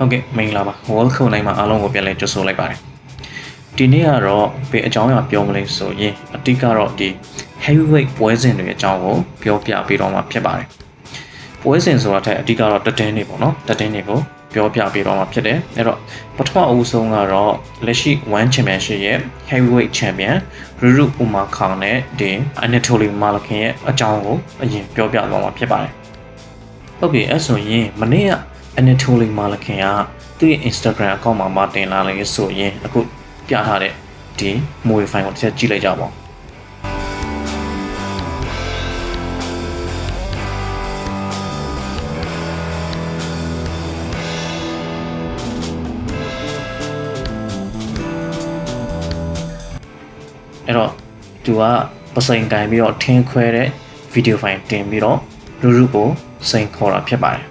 ဟုတ်ကဲ့မင်္ဂလာပါ World Cup နိုင်မှာအားလုံးကိုပြန်လည်ကြိုဆိုလိုက်ပါတယ်ဒီနေ့ကတော့ဘယ်အကြောင်းအရာပြောမလဲဆိုရင်အတိကတော့ဒီ heavyweight ပွဲစဉ်တွေအကြောင်းကိုပြောပြပေးတော့မှာဖြစ်ပါတယ်ပွဲစဉ်ဆိုတာထက်အတိကတော့တည်င်းနေပေါ့နော်တည်င်းတွေကိုပြောပြပေးတော့မှာဖြစ်တယ်အဲ့တော့ပထမအဦးဆုံးကတော့လက်ရှိ1 championship ရဲ့ heavyweight champion ရူရူဥမာခေါင်နဲ့ဒီ Anatoly Malakin ရဲ့အကြောင်းကိုအရင်ပြောပြသွားမှာဖြစ်ပါတယ်ဟုတ်ပြီအဲ့ဆိုရင်မနေ့က Anatoly Malakin ကသူ့ရဲ့ Instagram account မှာမတင်လာလေဆိုရင်အခုပြထားတဲ့ဒီ movie file ကိုတစ်ချက်ကြည့်လိုက်ကြပါဦးအဲ့တော့သူကပစိန်ကန်ပြီးတော့ထင်းခွဲတဲ့ဗီဒီယိုဖိုင်တင်ပြီးတော့ရူရူကိုစိန်ခေါ်တာဖြစ်ပါတယ်အဲ့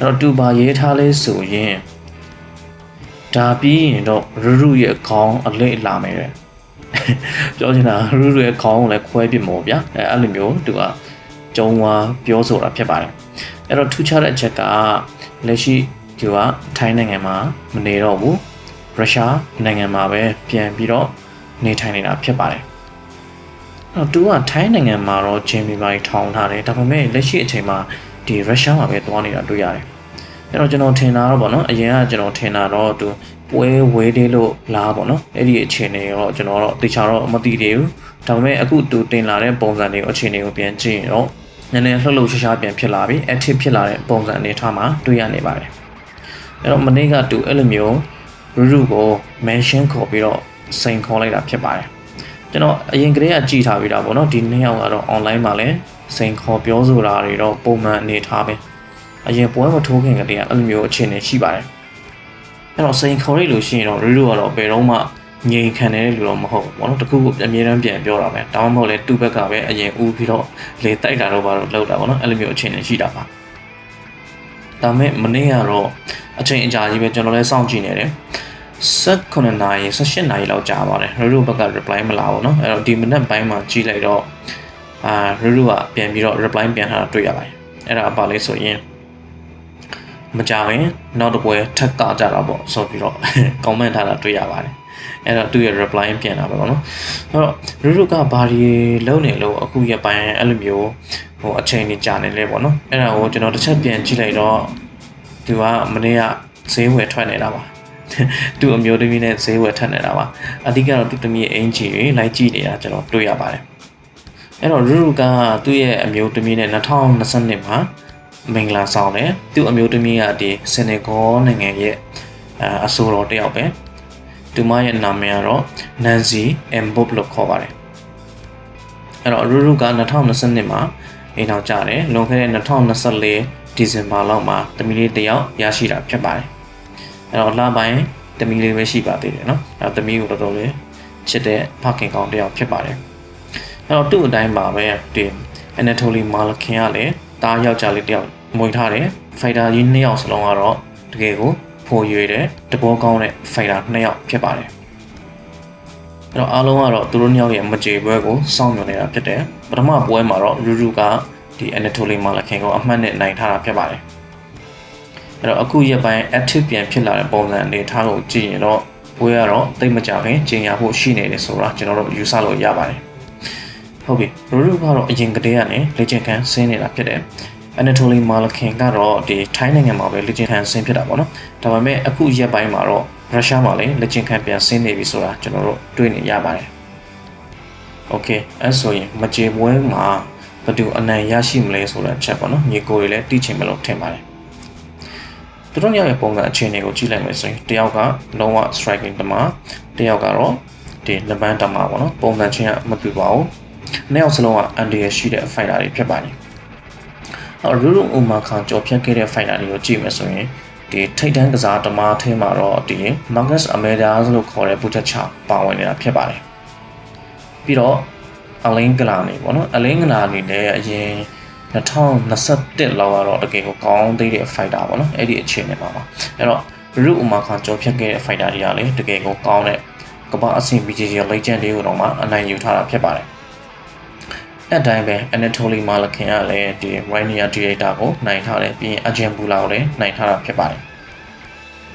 တော့သူဘာရေးထားလဲဆိုရင်ဒါပြီးရင်တော့ရူရူရဲ့ခေါင်းအလိတ်လာမယ်တဲ့ပြောချင်တာရူရူရဲ့ခေါင်းကိုလည်းခွဲပြမို့ဗျာအဲအဲ့လိုမျိုးသူကကျုံဝါပြောဆိုတာဖြစ်ပါတယ်အဲ့တော့ထူးခြားတဲ့အချက်ကလက်ရှိသူကထိုင်းနိုင်ငံမှာမနေတော့ဘူးရုရှားနိုင်ငံမှာပဲပြန်ပြီးတော့နေထိုင်နေတာဖြစ်ပါတယ်အဲ့တော့သူကထိုင်းနိုင်ငံမှာတော့ဂျင်မီမိုင်ထောင်ထားတယ်ဒါပေမဲ့လက်ရှိအချိန်မှာ ဒီရုရှားမှာပဲသွားနေတာတွေ့ရတယ်အဲ့တော့ကျွန်တော်ထင်တာတော့ဗောနော်အရင်ကကျွန်တော်ထင်တာတော့သူပွဲဝဲသေးလို့လားဗောနော်အဲ့ဒီအခြေအနေတော့ကျွန်တော်တော့တေချာတော့မသိသေးဘူးဒါပေမဲ့အခုသူတင်လာတဲ့ပုံစံတွေကိုအခြေအနေကိုပြန်ကြည့်ရင်တော့နည်းနည်းလှုပ်လှုပ်ရှားရှားပြန်ဖြစ်လာပြီ active ဖြစ်လာတဲ့ပုံစံအနေထားမှာတွေ့ရနေပါတယ်အဲ့တော့မနေ့ကသူအဲ့လိုမျိုးရူရူကို mention ခေါ်ပြီးတော့စိန်ခေါ်လိုက်တာဖြစ်ပါတယ်ကျွန်တော်အရင်ကတည်းကကြည်ထားပြီးတာဗောနော်ဒီနေ့ယောက်ကတော့ online မှာလည်း စိန်ခေါ်ပြောဆိုတာတွေတော့ပုံမှန်အနေထားပဲအရင်ပွဲမထိုးခင်ကတည်းကအဲ့လိုမျိုးအခြေအနေရှိပါတယ်အဲ့တော့စိန်ခေါ်လိုက်လို့ရှိရင်တော့ရူရူကတော့ဘယ်တော့မှငြိမ်ခံတဲ့လူတော့မဟုတ်ဘူးဗောနော်တခုခုအမြဲတမ်းပြန်ပြောတာပဲတောင်းမဟုတ်လဲတူဘက်ကပဲအရင်ဦးပြီးတော့လေတိုက်တာတော့ဘာလို့လောက်တာဗောနော်အဲ့လိုမျိုးအခြေအနေရှိတာပါဒါမဲ့မနေ့ကတော့အချိန်အကြာကြီးပဲကျွန်တော်လည်းစောင့်ကြည့်နေတယ်18နာရီ18နာရီလောက်ကြာပါတယ်ရူရူဘက်က reply မလာဘူးเนาะအဲ့တော့ဒီမနက်ပိုင်းမှာကြည့်လိုက်တော့ အာရူရူကပြန်ပြီးတော့ reply ပြန်ထားတာတွေ့ရပါတယ်အဲ့ဒါပါလဲဆိုရင်မကြခင်နောက်တစ်ပွဲထပ်ကကြတာပေါ့ဆိုပြီးတော့ comment ထားတာတွေ့ရပါတယ်အဲ့တော့သူ့ရဲ့ reply ပြန်တာပဲပေါ့နော်အဲ့တော့ရူရူကဘာဒီလုံးနေလို့အခုရပိုင်းအဲ့လိုမျိုးဟိုအချိန်ကြီးကြာနေလဲပေါ့နော်အဲ့ဒါကိုကျွန်တော်တစ်ချက်ပြန်ကြည့်လိုက်တော့သူကမနေ့ကဈေးဝယ်ထွက်နေတာပါသူ့အမျိုးသမီးနဲ့ဈေးဝယ်ထက်နေတာပါအဓိကတော့သူ့သမီးရဲ့အင်ဂျီတွေလိုက်ကြည့်နေတာကျွန်တော်တွေ့ရပါတယ် အဲ့တော့ရူရူကသူ့ရဲ့အမျိုးသမီးနဲ့2022မှာမင်္ဂလာဆောင်တယ်သူ့အမျိုးသမီးကဒီစနေဂေါနိုင်ငံရဲ့အဆိုတော်တယောက်ပဲသူမရဲ့နာမည်ကတော့ Nancy Mbob လို့ခေါ်ပါတယ်အဲ့တော့ရူရူက2022မှာအိမ်အောင်ကြတယ်လွန်ခဲ့တဲ့2024ဒီဇင်ဘာလောက်မှာတမီလေးတယောက်ရရှိတာဖြစ်ပါတယ်အဲ့တော့လပိုင်းတမီလေးပဲရှိပါသေးတယ်เนาะအဲ့တော့တမီကိုတော်တော်လေးချစ်တဲ့ဖခင်ကောင်းတယောက်ဖြစ်ပါတယ် အဲ့တော့သူ့အတိုင်းပါပဲဒီ Anatoly Malakin ကလည်းတားယောက်ျားလေးတယောက်မွေထားတယ်ဖိုက်တာကြီးနှစ်ယောက်စလုံးကတော့တကယ်ကိုဖိုရွေတဲ့တဘောကောင်းတဲ့ဖိုက်တာနှစ်ယောက်ဖြစ်ပါတယ်အဲ့တော့အားလုံးကတော့သူတို့နှစ်ယောက်ရဲ့မကြေပွဲကိုစောင့်မျှော်နေတာဖြစ်တယ်ပထမပွဲမှာတော့ရူရူကဒီ Anatoly Malakin ကိုအမှတ်နဲ့နိုင်ထားတာဖြစ်ပါတယ်အဲ့တော့အခုရက်ပိုင်း active ပြန်ဖြစ်လာတဲ့ပုံစံအနေထားကိုကြည့်ရင်တော့ပွဲကတော့တိတ်မကြခင်ကျင်ရဖို့ရှိနေတယ်ဆိုတာကျွန်တော်တို့ယူဆလို့ရပါတယ် ဟုတ်ပြီရူရူကတော့အရင်ကတည်းကနေလေ့ကျင့်ခန်းဆင်းနေတာဖြစ်တယ် Anatoly Malakin ကတော့ဒီထိုင်းနိုင်ငံမှာပဲလေ့ကျင့်ခန်းဆင်းဖြစ်တာပေါ့နော်ဒါပေမဲ့အခုရက်ပိုင်းမှာတော့ရုရှားမှာလည်းလေ့ကျင့်ခန်းပြန်ဆင်းနေပြီဆိုတာကျွန်တော်တို့တွေ့နေရပါတယ်โอเคအဲ့ဆိုရင်မကြေပွဲမှာဘယ်သူအနိုင်ရရှိမလဲဆိုတဲ့အချက်ပေါ့နော်ညီကိုတွေလည်းသိချင်မလို့ထင်ပါတယ်သူတို့ညရဲ့ပုံစံအခြေအနေကိုကြည့်လိုက်မယ်ဆိုရင်တယောက်ကလုံးဝ striking တမတယောက်ကတော့ဒီလပန်းတမပေါ့နော်ပုံစံချင်းကမတူပါဘူး နှစ်ယောက်စလုံးကအန်ဒီရရှိတဲ့ fighter တွေဖြစ်ပါတယ်အော်ရူရူဥမာခါကြော်ဖြတ်ခဲ့တဲ့ fighter တွေကိုကြည့်မယ်ဆိုရင်ဒီထိတ်တန်းကစားတမားထဲမှာတော့ဒီ Marcus Amedas လို့ခေါ်တဲ့ဘူချက်ချပါဝင်နေတာဖြစ်ပါတယ်ပြီးတော့အလင်းကလာနေပေါ့နော်အလင်းကလာနေလည်းအရင်2021လောက်ကတော့တကယ်ကိုကောင်းသေးတဲ့ fighter ပေါ့နော်အဲ့ဒီအခြေအနေမှာပါအဲ့တော့ရူဥမာခါကြော်ဖြတ်ခဲ့တဲ့ fighter တွေကလည်းတကယ်ကိုကောင်းတဲ့ကမ္ဘာအဆင့် BJJ legend တွေကိုတော့မှအနိုင်ယူထားတာဖြစ်ပါတယ် အဲ့တိုင်းပဲ Anatoly Malakin ကလည်းဒီ Rainier Dieter ကိုနိုင်ထားတယ်ပြီးရင် Arjun Bula ကိုလည်းနိုင်ထားတာဖြစ်ပါတယ်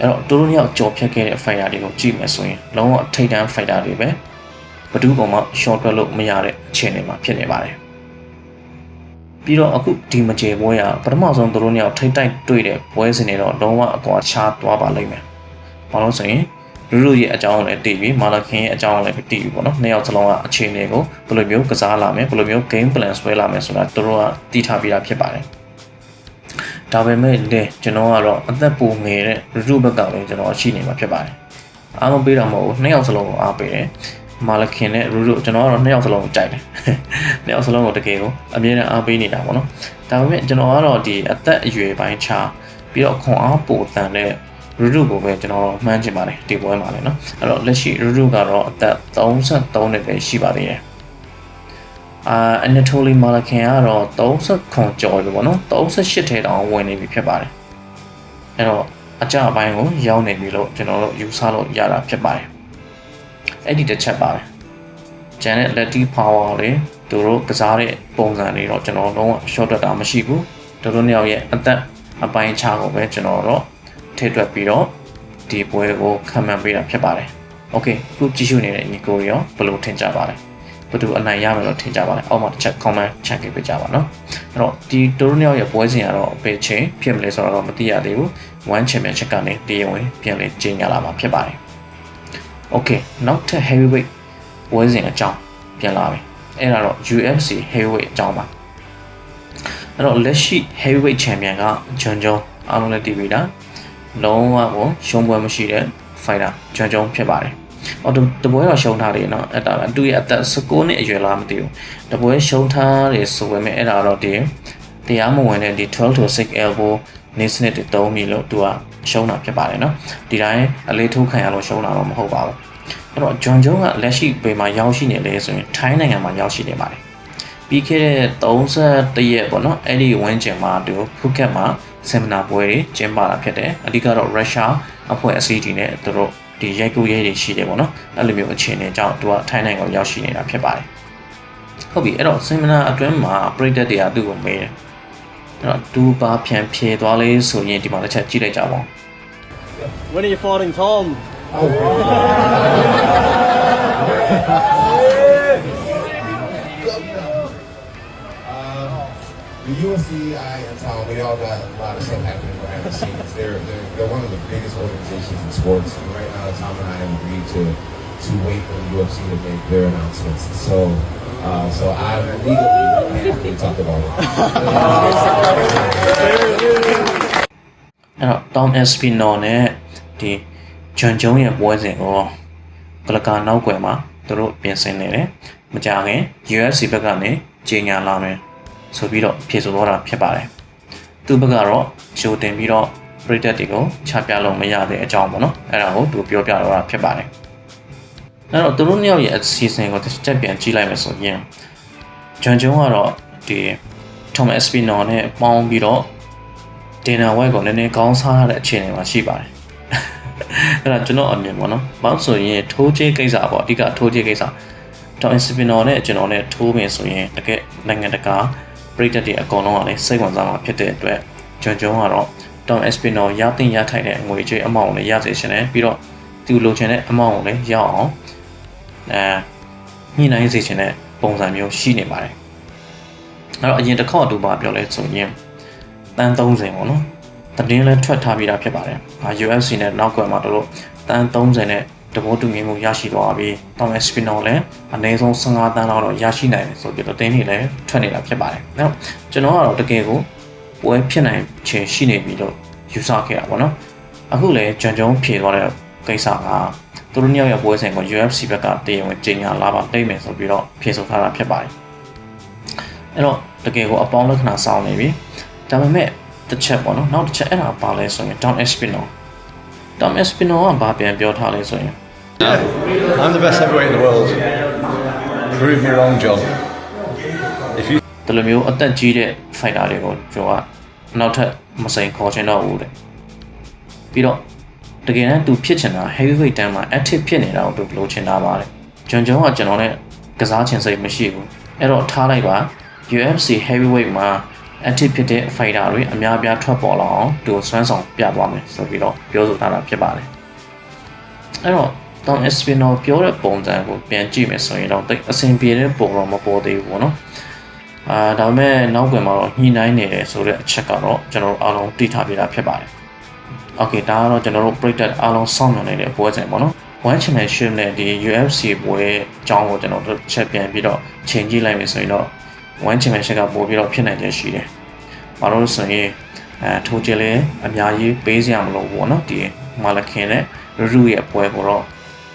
အဲ့တော့သူတို့နှစ်ယောက်ကြော်ဖြတ်ခဲ့တဲ့ fighter တွေကိုကြည့်မယ်ဆိုရင်လုံးဝထိတ်တန့် fighter တွေပဲဘယ်သူကောင်မှ short တွက်လို့မရတဲ့အခြေအနေမှာဖြစ်နေပါတယ်ပြီးတော့အခုဒီမကြေပွဲကပထမဆုံးသူတို့နှစ်ယောက်ထိတ်တိုက်တွေ့တဲ့ပွဲစဉ်တွေတော့လုံးဝအကွာခြားသွားပါလိမ့်မယ်ဘာလို့ဆိုရင် လူလူရဲ့အကြောင်းလည်းတည်ပြီးမာလာခင်ရဲ့အကြောင်းလည်းတည်ပြီးပေါ့နော်နှစ်ယောက်စလုံးကအခြေအနေကိုဘယ်လိုမျိုးကစားလာမယ်ဘယ်လိုမျိုး game plan ဆွဲလာမယ်ဆိုတာသူတို့ကတည်ထားပြီးသားဖြစ်ပါတယ်ဒါပေမဲ့လည်းကျွန်တော်ကတော့အသက်ပိုငယ်တဲ့လူလူဘက်ကလည်းကျွန်တော်ရှိနေမှာဖြစ်ပါတယ်အားမပေးတော့မဟုတ်ဘူးနှစ်ယောက်စလုံးကိုအားပေးတယ်မာလခင်နဲ့ရူရူကျွန်တော်ကတော့နှစ်ယောက်စလုံးကိုကြိုက်တယ်နှစ်ယောက်စလုံးကိုတကယ်ကိုအမြဲတမ်းအားပေးနေတာပေါ့နော်ဒါပေမဲ့ကျွန်တော်ကတော့ဒီအသက်အရွယ်ပိုင်းခြားပြီးတော့ခွန်အားပိုတန်တဲ့ ရူရူကိုပဲကျွန်တော်မှန်းချင်ပါတယ်ဒီပွဲမှာလည်းနော်အဲ့တော့လက်ရှိရူရူကတော့အသက်33နှစ်ပဲရှိပါသေးတယ်အာအနတိုလီမာလခင်ကတော့30ခွန်ကျော်ပြီပေါ့နော်38ထဲတောင်ဝင်နေပြီဖြစ်ပါတယ်အဲ့တော့အကြအပိုင်းကိုရောက်နေပြီလို့ကျွန်တော်တို့ယူဆလို့ရတာဖြစ်ပါတယ်အဲ့ဒီတစ်ချက်ပါပဲကျန်တဲ့ letty power တွေသူတို့ကစားတဲ့ပုံစံတွေတော့ကျွန်တော်လုံးဝ short တက်တာမရှိဘူးတို့တို့နှစ်ယောက်ရဲ့အသက်အပိုင်းခြားကိုပဲကျွန်တော်တော့ ထိတွက်ပြီးတော့ဒီပွဲကိုခံမှန်းပေးတာဖြစ်ပါတယ်။ Okay ခုကြည့်ရှုနေတဲ့ညီကိုရောဘယ်လိုထင်ကြပါလဲ။ဘယ်သူအနိုင်ရမယ်လို့ထင်ကြပါလဲ။အောက်မှာတစ်ချက် comment ချန်ခဲ့ပေးကြပါနော်။အဲ့တော့ဒီတိုရိုနှစ်ယောက်ရဲ့ပွဲစဉ်ကတော့ဘယ်ချိန်ဖြစ်မလဲဆိုတော့မသိရသေးဘူး။ one championship ကနေတရားဝင်ပြန်လည်ကျင်းပလာမှာဖြစ်ပါတယ်။ Okay နောက်ထပ် heavyweight ပွဲစဉ်အကြောင်းပြန်လာပြီ။အဲ့ဒါတော့ UFC heavyweight အကြောင်းပါ။အဲ့တော့လက်ရှိ heavyweight champion ကဂျွန်ဂျုံအားလုံးလည်းတည်ပြီးတာ လုံးဝကိုရှုံးပွဲမရှိတဲ့ fighter ဂျွန်ဂျုံဖြစ်ပါတယ်။အော်တပွဲတော့ရှုံးထားတယ်နော်အဲ့ဒါသူ့ရဲ့အသက်16နှစ်အရွယ်လားမသိဘူး။တပွဲရှုံးထားတယ်ဆိုပေမဲ့အဲ့ဒါတော့ဒီတရားမဝင်တဲ့ဒီ12 to 6 elbow နေစနစ်တွေတုံးပြီလို့သူကရှုံးတာဖြစ်ပါတယ်နော်။ဒီတိုင်းအလေးထိုးခံရလို့ရှုံးတာတော့မဟုတ်ပါဘူး။အဲ့တော့ဂျွန်ဂျုံကလက်ရှိပေမှာရောက်ရှိနေလေဆိုရင်ထိုင်းနိုင်ငံမှာရောက်ရှိနေပါတယ်။ပြီးခဲ့တဲ့31ရက်ပေါ့နော်အဲ့ဒီဝင်းကျင်မှာသူဖူးခက်မှာ ဆင်မနာပွဲတွေကျင်းပတာဖြစ်တယ်အဓိကတော့ရုရှားအဖွဲ့အစည်းတွေနဲ့သူတို့ဒီရိုက်ကူးရေးတွေရှိတယ်ပေါ့နော်အဲ့လိုမျိုးအခြေအနေကြောင့်သူကထိုင်းနိုင်ငံကိုရောက်ရှိနေတာဖြစ်ပါတယ်ဟုတ်ပြီအဲ့တော့ဆင်မနာအတွင်းမှာပရိသတ်တွေကသူ့ကိုမေးတယ်အဲ့တော့သူဘာပြန်ဖြေသွားလဲဆိုရင်ဒီမှာတစ်ချက်ကြည့်လိုက်ကြပါဦး When are you fighting Tom? The UFC, I and Tom, we all got a lot of stuff happening behind the scenes. They're, they're, they're one of the biggest organizations in sports. And right now, Tom and I have agreed to, to wait for the UFC to make their announcements. So, uh, so I legally can't really talk about it. အဲ့တော့ Tom Espino နဲ့ဒီဂျွန်ဂျုံရဲ့ပွဲစဉ်ကိုကလကာနောက်ွယ်မှာသူတို့ပြင်ဆင်နေတယ်မကြခင် UFC ဘက်ကနေကြေညာလာမယ် ဆိုပြီးတော့ဖြေဆိုတော့တာဖြစ်ပါတယ်သူဘက်ကတော့ဂျိုတင်ပြီးတော့ပြည်သက်တွေကိုချပြလို့မရတဲ့အကြောင်းပေါ့နော်အဲ့ဒါကိုသူပြောပြတော့တာဖြစ်ပါတယ်အဲ့တော့သူတို့နှစ်ယောက်ရဲ့အစီအစဉ်ကိုတစ်ချက်ပြန်ကြည့်လိုက်မယ်ဆိုရင်ဂျွန်ဂျုံကတော့ဒီ Tom Espino နဲ့ပေါင်းပြီးတော့ဒေနာဝက်ကိုနည်းနည်းကောင်းစားရတဲ့အခြေအနေမှာရှိပါတယ်။အဲ့ဒါကျွန်တော်အမြင်ပေါ့နော်။ဘာလို့ဆိုရင်ထိုးချေးကိစ္စပေါ့အဓိကထိုးချေးကိစ္စ။ Tom Espino နဲ့ကျွန်တော်နဲ့ထိုးမယ်ဆိုရင်တကယ်နိုင်ငံတကာ ပြည်သက်တွေအကုန်လုံးကလည်းစိတ်ဝင်စားမှာဖြစ်တဲ့အတွက်ဂျွန်ဂျုံကတော့ Tom Espino ရတင်ရထိုက်တဲ့အငွေကြေးအမောင့်ကိုလည်းရစေချင်တယ်ပြီးတော့သူလိုချင်တဲ့အမောင့်ကိုလည်းရအောင်အဲညှိနှိုင်းစေချင်တဲ့ပုံစံမျိုးရှိနေပါတယ်။အဲ့တော့အရင်တစ်ခေါက်အတူပါပြောလဲဆိုရင်တန်း30ပေါ့နော်။တည်င်းလဲထွက်ထားပြီးသားဖြစ်ပါတယ်။အာ UFC နဲ့နောက်ကွယ်မှာတို့တန်း30နဲ့ တဘောတူငင်းမှုရရှိသွားပြီး Tom Espino လည်းအနည်းဆုံး15တန်းလောက်တော့ရရှိနိုင်တယ်ဆိုပြီးတော့တင်းနေလည်းထွက်နေတာဖြစ်ပါတယ်။နော်ကျွန်တော်ကတော့တကယ်ကိုပွဲဖြစ်နိုင်ချေရှိနေပြီလို့ယူဆခဲ့တာပေါ့နော်။အခုလည်းကြံကြုံဖြေသွားတဲ့ကိစ္စကသူတို့ညောက်ရပွဲစဉ်ကို UFC ဘက်ကတရားဝင်ကြေညာလာပါတိတ်မယ်ဆိုပြီးတော့ဖြေဆိုထားတာဖြစ်ပါတယ်။အဲ့တော့တကယ်ကိုအပေါင်းလက္ခဏာစောင်းနေပြီ။ဒါပေမဲ့တစ်ချက်ပေါ့နော်နောက်တစ်ချက်အဲ့ဒါပါလဲဆိုရင် Tom Espino Tom Espino ကဘာပြန်ပြောထားလဲဆိုရင် I'm the best heavyweight in the world. Prove me wrong, John. If you ဒီလိုမျိုးအသက်ကြီးတဲ့ fighter တွေကိုကျွန်တော်ကနောက်ထပ်မစိန်ခေါ်ချင်တော့ဘူးတဲ့ပြီးတော့တကယ်တမ်းသူဖြစ်ချင်တာ heavyweight တန်းမှာ active ဖြစ်နေတာကိုသူဘယ်လိုချင်တာပါလဲဂျွန်ဂျုံကကျွန်တော်နဲ့ကစားချင်စိတ်မရှိဘူးအဲ့တော့ထားလိုက်ပါ UFC heavyweight မှာ active ဖြစ်တဲ့ fighter တွေအများအပြားထွက်ပေါ်လာအောင်သူစွမ်းဆောင်ပြသွားမယ်ဆိုပြီးတော့ပြောဆိုထားတာဖြစ်ပါတယ်အဲ့တော့ တောင် Espinal ပြောတဲ့ပုံစံကိုပြန်ကြည့်မယ်ဆိုရင်တော့တိတ်အဆင်ပြေတဲ့ပုံတော့မပေါ်သေးဘူးပေါ့နော်အာဒါပေမဲ့နောက်ကွယ်မှာတော့ညှိနှိုင်းနေတယ်ဆိုတဲ့အချက်ကတော့ကျွန်တော်တို့အားလုံးသိထားပြတာဖြစ်ပါတယ် โอเคဒါကတော့ကျွန်တော်တို့ break အားလုံးစောင့်မျှော်နေတဲ့ပွဲစဉ်ပေါ့နော် One Championship နဲ့ဒီ UFC ပွဲအကြောင်းကိုကျွန်တော်တို့ချက်ပြန်ပြီးတော့ချိန်ကြည့်လိုက်မယ်ဆိုရင်တော့ One Championship ကပို့ပြီးတော့ဖြစ်နိုင်ခြင်းရှိတယ်။ဘာလို့လဲဆိုရင်အဲထိုချေလဲအများကြီးပေးစရာမလိုဘူးပေါ့နော်ဒီမာလခင်နဲ့ရူရဲ့ပွဲကိုတော့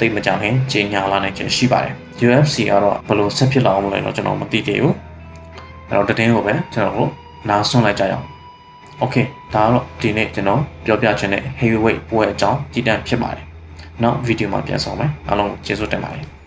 တိတ်မကြခင်ချိန်ညာလာနိုင်ခြင်းရှိပါတယ်။ UFC ကတော့ဘယ်လိုဆက်ဖြစ်လာအောင်မလဲတော့ကျွန်တော်မသိသေးဘူး။အဲ့တော့တည်င်းကိုပဲကျွန်တော်တို့နားဆွန့်လိုက်ကြရအောင်။ Okay ဒါကတော့ဒီနေ့ကျွန်တော်ပြောပြချင်တဲ့ heavyweight ပွဲအကြောင်းတည်တံ့ဖြစ်ပါတယ်။နောက်ဗီဒီယိုမှာပြန်ဆောင်မယ်။အားလုံးကျေးဇူးတင်ပါတယ်။